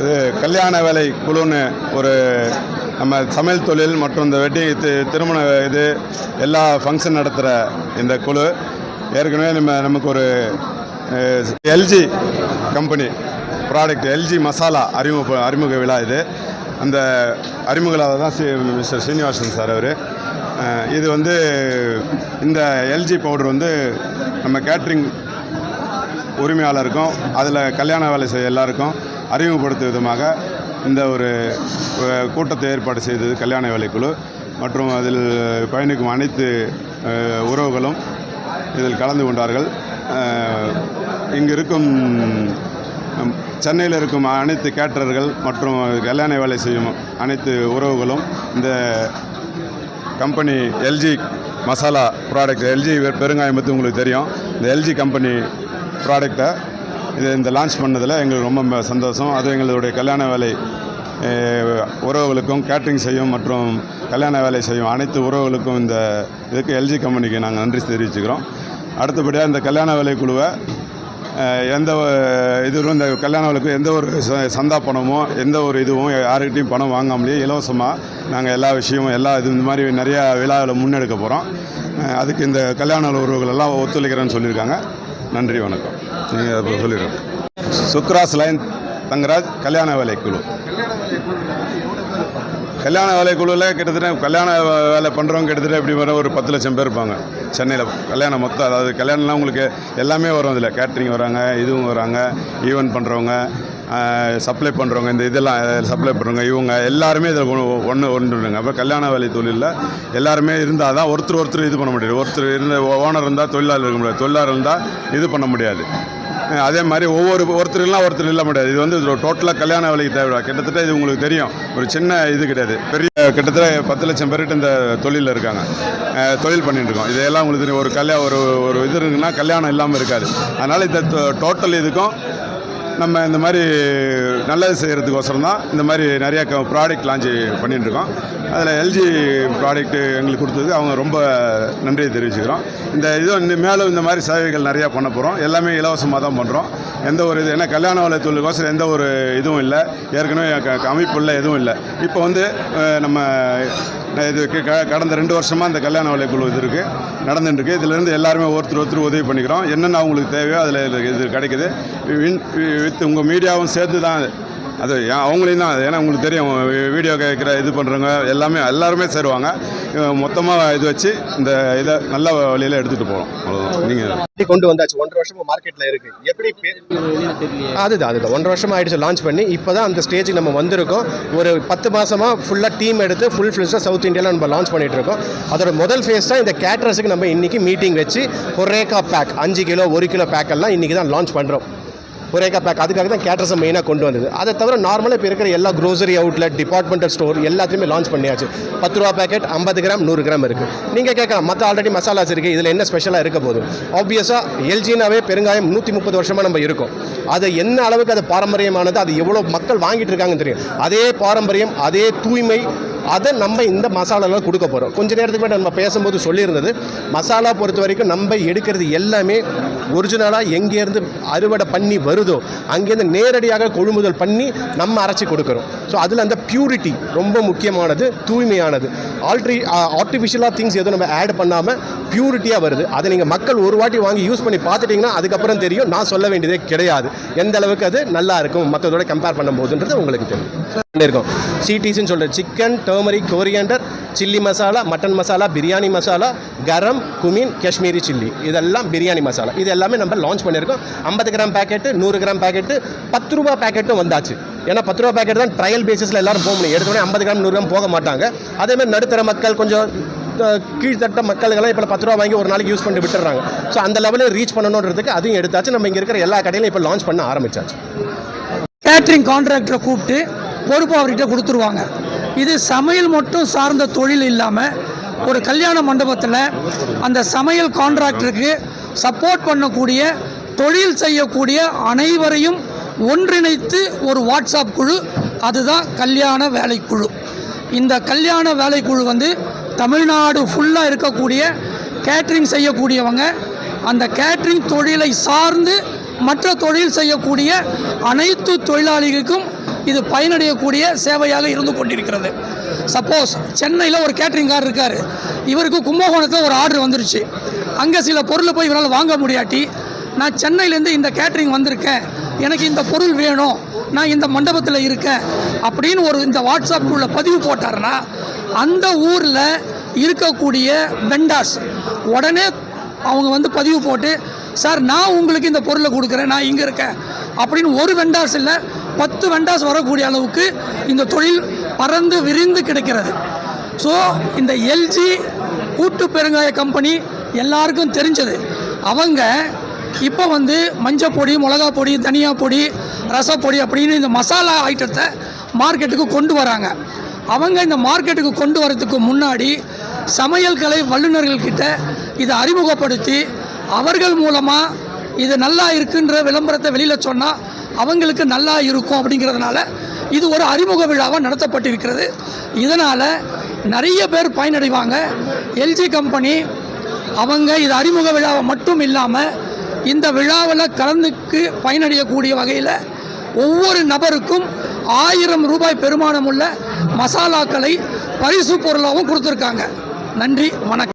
இது கல்யாண வேலை குழுன்னு ஒரு நம்ம சமையல் தொழில் மற்றும் இந்த வெட்டி தி- திருமண இது எல்லா ஃபங்க்ஷன் நடத்துகிற இந்த குழு. ஏற்கனவே நம்ம நமக்கு ஒரு LG company product LG Masala அறிமுக அறிமுக விழா இது. அந்த அறிமுக தான் ஸ்ரீ மிஸ்டர் ஸ்ரீனிவாசன் சார் அவர். இது வந்து இந்த எல்ஜி பவுடர் வந்து நம்ம கேட்ரிங் உரிமையாளருக்கும் அதில் கல்யாண வேலை செய்ய எல்லாருக்கும் அறிமுகப்படுத்தும் விதமாக இந்த ஒரு கூட்டத்தை ஏற்பாடு செய்தது கல்யாண வேலைக்குழு மற்றும் அதில் பயணிக்கும் அனைத்து உறவுகளும் இதில் கலந்து கொண்டார்கள். இங்கு இருக்கும் சென்னையில் இருக்கும் அனைத்து கேட்டரர்கள் மற்றும் கல்யாண வேலை செய்யும் அனைத்து உறவுகளும் இந்த company LG Masala product LG பெருங்காயம் பற்றி உங்களுக்கு தெரியும். இந்த எல்ஜி கம்பெனி ப்ராடக்டை இது இந்த லான்ச் பண்ணதில் எங்களுக்கு ரொம்ப சந்தோஷம். அது எங்களுடைய கல்யாண வேலை உறவுகளுக்கும் கேட்ரிங் செய்யும் மற்றும் கல்யாண வேலை செய்யும் அனைத்து உறவுகளுக்கும் இந்த இதுக்கு எல்ஜி கம்பெனிக்கு நாங்கள் நன்றி தெரிவிச்சுக்கிறோம். அடுத்தபடியாக இந்த கல்யாண வேலை குழுவை எந்த இதுவும் இந்த கல்யாண எந்த ஒரு ச- சந்தா பணமோ எந்த ஒரு இதுவும் யாருக்கிட்டையும் பணம் வாங்காமலேயே இலவசமாக நாங்கள் எல்லா விஷயமும் எல்லா இது இந்த மாதிரி நிறையா விழாவில் முன்னெடுக்க போகிறோம் அதுக்கு இந்த கல்யாண உறவுகளெல்லாம் ஒத்துழைக்கிறேன்னு சொல்லியிருக்காங்க. நன்றி வணக்கம். நீங்கள் இப்போ சொல்லிடுறோம் சுக்ராஸ் லைன் தங்கராஜ் கல்யாண வேலை குழு. கல்யாண வேலை குழுவில் கிட்டத்தட்ட கல்யாண வேலை பண்ணுறவங்க கிட்டத்தட்ட எப்படி வர ஒரு பத்து லட்சம் பேர் இருப்பாங்க. சென்னையில் கல்யாணம் மொத்தம் அதாவது கல்யாணம்லாம் உங்களுக்கு எல்லாமே வரும் இதில் கேட்ரிங் வராங்க இதுவும் வராங்க ஈவெண்ட் பண்ணுறவங்க சப்ளை பண்ணுறவங்க இந்த இதெல்லாம் சப்ளை பண்ணுறவங்க இவங்க எல்லாருமே இதில் ஒன்று ஒன்றுங்க அப்போ கல்யாண வேலை தொழிலில் எல்லாருமே இருந்தால் தான் ஒருத்தர் ஒருத்தர் இது பண்ண முடியாது ஒருத்தர் இருந்த ஓனர் இருந்தால் தொழிலாளர் இருக்க முடியாது. தொழிலாளர் இருந்தால் இது பண்ண முடியாது. அதே மாதிரி ஒவ்வொரு ஒருத்தருலாம் ஒருத்தர் இல்லை முடியாது. இது வந்து டோட்டலாக கல்யாண வேலைக்கு தேவை கிட்டத்தட்ட இது உங்களுக்கு தெரியும். ஒரு சின்ன இது கிடையாது. பெரிய கிட்டத்தட்ட பத்து லட்சம் பேர்கிட்ட இந்த தொழிலில் இருக்காங்க. தொழில் பண்ணிட்டு இருக்கோம். இதெல்லாம் உங்களுக்கு தெரியும். ஒரு கல்யாணம் ஒரு ஒரு இது இருக்குன்னா கல்யாணம் இல்லாமல் இருக்காது. அதனால் இந்த டோட்டல் இதுக்கும் நம்ம இந்த மாதிரி நல்லது செய்கிறதுக்கோசரம் தான் இந்த மாதிரி நிறைய ப்ராடக்ட் லான்ச் பண்ணிட்டு இருக்கோம் அதில் எல்ஜி ப்ராடக்ட்டு எங்களுக்கு கொடுத்தது அவங்க ரொம்ப நன்றியை தெரிவிச்சுக்கிறோம். இந்த இது இந்த மேலும் இந்த மாதிரி சேவைகள் நிறையா பண்ண போகிறோம் எல்லாமே இலவசமாக தான் பண்ணுறோம் எந்த ஒரு இது ஏன்னா கல்யாண வலைத்தொழிலுக்கோசரம் எந்த ஒரு இதுவும் இல்லை. ஏற்கனவே க- க- அமைப்புள்ள எதுவும் இல்லை. இப்போ வந்து நம்ம இது க- கடந்த ரெண்டு வருஷமாக இந்த கல்யாண வலைக்குழு இது இருக்குது நடந்துட்டுருக்கு. இதிலேருந்து எல்லாருமே ஒருத்தர் ஒருத்தர் உதவி பண்ணிக்கிறோம். என்னென்ன அவங்களுக்கு தேவையோ அதில் இது கிடைக்குது. வின் வித் உங்கள் மீடியாவும் சேர்த்து தான் அது ஏன் அவங்களையும் தான். ஏன்னா உங்களுக்கு தெரியும் வீடியோ கேட்குற இது பண்ணுறவங்க எல்லாமே எல்லாருமே சேருவாங்க. மொத்தமாக இது வச்சு இந்த இதை நல்ல வழியில் எடுத்துகிட்டு போகிறோம் அவ்வளோதான் நீங்கள் கொண்டு வந்தாச்சு. ஒன்றரை வருஷமா மார்க்கெட்டில் இருக்குது எப்படி அதுதான் அதுதான். ஒன்றரை வருஷமாக ஆயிடுச்சு லான்ச் பண்ணி. இப்போ தான் அந்த ஸ்டேஜுக்கு நம்ம வந்திருக்கோம். ஒரு பத்து மாதமாக ஃபுல்லாக டீம் எடுத்து ஃபுல் ஃபில்ஸாக சவுத் இந்தியாவில் நம்ம லான்ச் பண்ணிகிட்டு இருக்கோம். அதோட முதல் ஃபேஸ் தான் இந்த கேட்ரஸுக்கு நம்ம இன்றைக்கி மீட்டிங் வச்சு ஒரேக்கா பேக் அஞ்சு கிலோ ஒரு கிலோ பேக்கெல்லாம் இன்றைக்கி தான் லான்ச் பண்ணுறோம் ஒரேக்கா பேக் அதுக்காக தான் கேட்ரஸை மெயினாக கொண்டு வந்தது. அதை தவிர நார்மலாக இப்போ இருக்கிற எல்லா க்ரோசரி அவுட்லெட் டிபார்ட்மெண்டல் ஸ்டோர் எல்லாத்தையுமே லான்ச் பண்ணியாச்சு. பத்து ரூபா பேக்கெட் ஐம்பது கிராம் நூறு கிராம் இருக்குது நீங்கள் கேட்கலாம் மற்ற ஆல்ரெடி மசாலாஸ் இருக்குது இதில் என்ன ஸ்பெஷலாக இருக்க போகுது? ஆப்வியஸாக எல்ஜினாவே பெருங்காயம் நூற்றி முப்பது வருஷமாக நம்ம இருக்கோம். அது என்ன அளவுக்கு அது பாரம்பரியமானது அது எவ்வளோ மக்கள் வாங்கிட்டு இருக்காங்கன்னு தெரியும். அதே பாரம்பரியம் அதே தூய்மை அதை நம்ம இந்த மசாலாவில் கொடுக்க போகிறோம் கொஞ்ச நேரத்துக்கு முன்னாடி நம்ம பேசும்போது சொல்லியிருந்தது மசாலா பொறுத்த வரைக்கும் நம்ம எடுக்கிறது எல்லாமே ஒரிஜினலாக எங்கேருந்து அறுவடை பண்ணி வருதோ அங்கேருந்து நேரடியாக கொள்முதல் பண்ணி நம்ம அரைச்சி கொடுக்குறோம். ஸோ அதில் அந்த பியூரிட்டி ரொம்ப முக்கியமானது தூய்மையானது. ஆல்ட்ரி ஆர்டிஃபிஷியலாக திங்ஸ் எதுவும் நம்ம ஆட் பண்ணாமல் பியூரிட்டியாக வருது. அதை நீங்கள் மக்கள் ஒரு வாட்டி வாங்கி யூஸ் பண்ணி பார்த்துட்டிங்கன்னா அதுக்கப்புறம் தெரியும். நான் சொல்ல வேண்டியதே கிடையாது. எந்த அளவுக்கு அது நல்லா இருக்கும் மற்றதோட கம்பேர் பண்ணும்போதுன்றது உங்களுக்கு தெரியும். இருக்கும் சிடிஸ்ன்னு சொல்கிற chicken turmeric coriander chilli masala mutton masala biryani masala garam cumin Kashmiri chilli இதெல்லாம் பிரியாணி மசாலா இது எல்லாமே நம்ம லான்ச் பண்ணியிருக்கோம். ஐம்பது கிராம் பேக்கெட்டு நூறு கிராம் பேக்கெட்டு பத்து ரூபா பேக்கெட்டும் வந்தாச்சு. ஏன்னா பத்து ரூபா பேக்கெட் தான் ட்ரையல் பேசிஸில் எல்லாரும் போக முடியும். எடுத்தோடனே ஐம்பது கிராம் நூறு கிராம் போக மாட்டாங்க. அதேமாதிரி நடுத்தர மக்கள் கொஞ்சம் கீழ்த்தட்ட மக்களுக்கெல்லாம் இப்போ பத்து ரூபா வாங்கி ஒரு நாளைக்கு யூஸ் பண்ணி விட்டுறாங்க. ஸோ அந்த லெவலில் ரீச் பண்ணணுன்றதுக்கு அதையும் எடுத்தாச்சு. நம்ம இங்கே இருக்கிற எல்லா கடையிலும் இப்போ லான்ச் பண்ண ஆரம்பிச்சாச்சு. கேட்ரிங் கான்ட்ராக்டரை கூப்பிட்டு பொறுப்பு அவர்கிட்ட கொடுத்துருவாங்க. இது சமையல் மட்டும் சார்ந்த தொழில் இல்லாமல் ஒரு கல்யாண மண்டபத்தில் அந்த சமையல் கான்ட்ராக்டருக்கு சப்போர்ட் பண்ணக்கூடிய தொழில் செய்யக்கூடிய அனைவரையும் ஒன்றிணைத்து ஒரு வாட்ஸ்அப் குழு அதுதான் கல்யாண வேலைக்குழு. இந்த கல்யாண வேலைக்குழு வந்து தமிழ்நாடு ஃபுல்லாக இருக்கக்கூடிய கேட்ரிங் செய்யக்கூடியவங்க அந்த கேட்ரிங் தொழிலை சார்ந்து மற்ற தொழில் செய்யக்கூடிய அனைத்து தொழிலாளிகளுக்கும் இது பயனடையக்கூடிய சேவையாக இருந்து கொண்டிருக்கிறது. சப்போஸ் சென்னையில் ஒரு கேட்ரிங்கார் இருக்கார். இவருக்கு கும்பகோணத்தில் ஒரு ஆர்டர் வந்துருச்சு. அங்கே சில பொருளை போய் இவரால் வாங்க முடியாட்டி நான் சென்னையிலேருந்து இந்த கேட்ரிங் வந்திருக்கேன். எனக்கு இந்த பொருள் வேணும் நான் இந்த மண்டபத்தில் இருக்கேன் அப்படின்னு ஒரு இந்த வாட்ஸ்அப்புக்குள்ள பதிவு போட்டாருன்னா அந்த ஊரில் இருக்கக்கூடிய வெண்டாஸ் உடனே அவங்க வந்து பதிவு போட்டு சார் நான் உங்களுக்கு இந்த பொருளை கொடுக்குறேன் நான் இங்கே இருக்கேன் அப்படின்னு ஒரு வெண்டாஸ் இல்லை பத்து வெண்டாஸ் வரக்கூடிய அளவுக்கு இந்த தொழில் பறந்து விரிந்து கிடைக்கிறது. ஸோ இந்த எல்ஜி கூட்டு பெருங்காய கம்பெனி எல்லாருக்கும் தெரிஞ்சது. அவங்க இப்போ வந்து மஞ்சள் பொடி மிளகா பொடி தனியா பொடி ரசப்பொடி அப்படின்னு இந்த மசாலா ஐட்டத்தை மார்க்கெட்டுக்கு கொண்டு வராங்க. அவங்க இந்த மார்க்கெட்டுக்கு கொண்டு வரதுக்கு முன்னாடி சமையல் கலை வல்லுநர்கள்கிட்ட இதை அறிமுகப்படுத்தி அவர்கள் மூலமாக இது நல்லா இருக்குன்ற விளம்பரத்தை வெளியில் சொன்னால் அவங்களுக்கு நல்லா இருக்கும் அப்படிங்கிறதுனால இது ஒரு அறிமுக விழாவாக நடத்தப்பட்டிருக்கிறது. இதனால் நிறைய பேர் பயனடைவாங்க. எல்ஜி கம்பெனி அவங்க இது அறிமுக விழாவை மட்டும் இல்லாமல் இந்த விழாவில் கலந்துக்கு பயனடையக்கூடிய வகையில் ஒவ்வொரு நபருக்கும் ஆயிரம் ரூபாய் பெருமானமுள்ள மசாலாக்களை பரிசு பொருளாகவும் கொடுத்துருக்காங்க. நன்றி வணக்கம்.